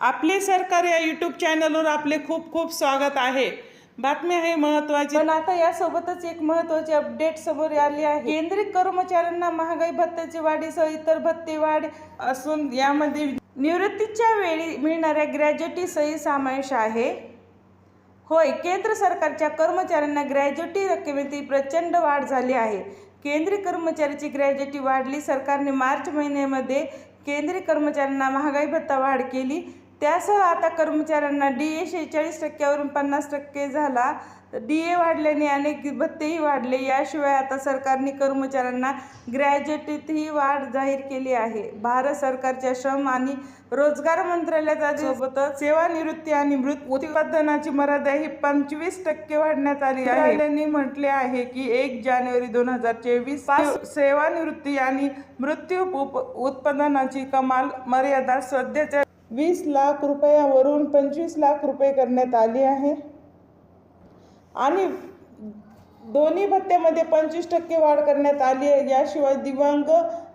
आपले सरकार या यूट्यूब चॅनलवर आपले खूप खूप स्वागत आहे. बातमी आहे महत्वाची. पण आता यासोबतच एक महत्वाची अपडेट समोर आली आहे. केंद्रीय कर्मचाऱ्यांना महागाई भत्त्याची वाढीसह इतर भत्ते वाढ असून यामध्ये निवृत्तीच्या वेळी मिळणाऱ्या ग्रॅज्युटी सही समावेश आहे. होय केंद्र सरकारच्या कर्मचाऱ्यांना ग्रॅज्युटी रकमेतील प्रचंड वाढ झाली आहे. केंद्रीय कर्मचाऱ्याची ग्रॅज्युटी वाढली. सरकारने मार्च महिन्यामध्ये केंद्रीय कर्मचाऱ्यांना महागाई भत्ता वाढ केली. त्यासह आता कर्मचाऱ्यांना डी ए शेहेचाळीस टक्क्यावरून पन्नास टक्के झाला. डी ए वाढल्याने अनेक भत्तेही वाढले. याशिवाय आता सरकारने कर्मचाऱ्यांना ग्रॅज्युएटीतही वाढ जाहीर केली आहे. भारत सरकारच्या श्रम आणि रोजगार मंत्रालयाचा सोबतच सेवानिवृत्ती आणि मृत उत्पादनाची मर्यादा ही पंचवीस टक्के वाढण्यात आली आहे. त्यांनी म्हटले आहे की एक जानेवारी दोन हजार चोवीस सेवानिवृत्ती आणि मृत्यू उप उत्पादनाची कमाल मर्यादा सध्याच्या वीस लाख रुपयावरून पंचवीस लाख रुपये करण्यात आली आहे. आणि दोन्ही भत्त्यामध्ये पंचवीस टक्के वाढ करण्यात आली आहे. याशिवाय दिव्यांग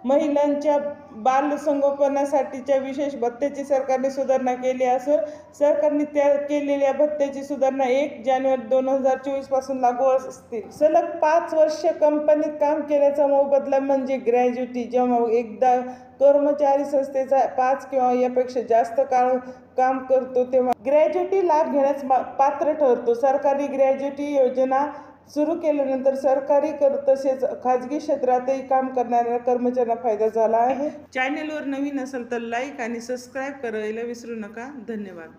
महिलांच्या बाल संगोपनासाठीच्या विशेष भत्त्याची सरकारने सुधारणा केली असून सरकारने त्या केलेल्या भत्त्याची सुधारणा एक जानेवारी दोन हजार चोवीसपासून लागू असतील. सलग पाच वर्ष कंपनीत काम केल्याचा मोबदला म्हणजे ग्रॅज्युटी जेव्हा एकदा कर्मचारी संस्थेचा पाच किंवा यापेक्षा जास्त काळ काम करतो तेव्हा ग्रॅज्युटी लाभ घेण्यास पात्र ठरतो. सरकारी ग्रॅज्युटी योजना सुरू केल्यानंतर सरकारी कर तसेच खाजगी क्षेत्रातही काम करणाऱ्या कर्मचाऱ्यांना फायदा झाला आहे. चॅनेलवर नवीन असेल तर लाईक आणि सबस्क्राईब करायला विसरू नका. धन्यवाद.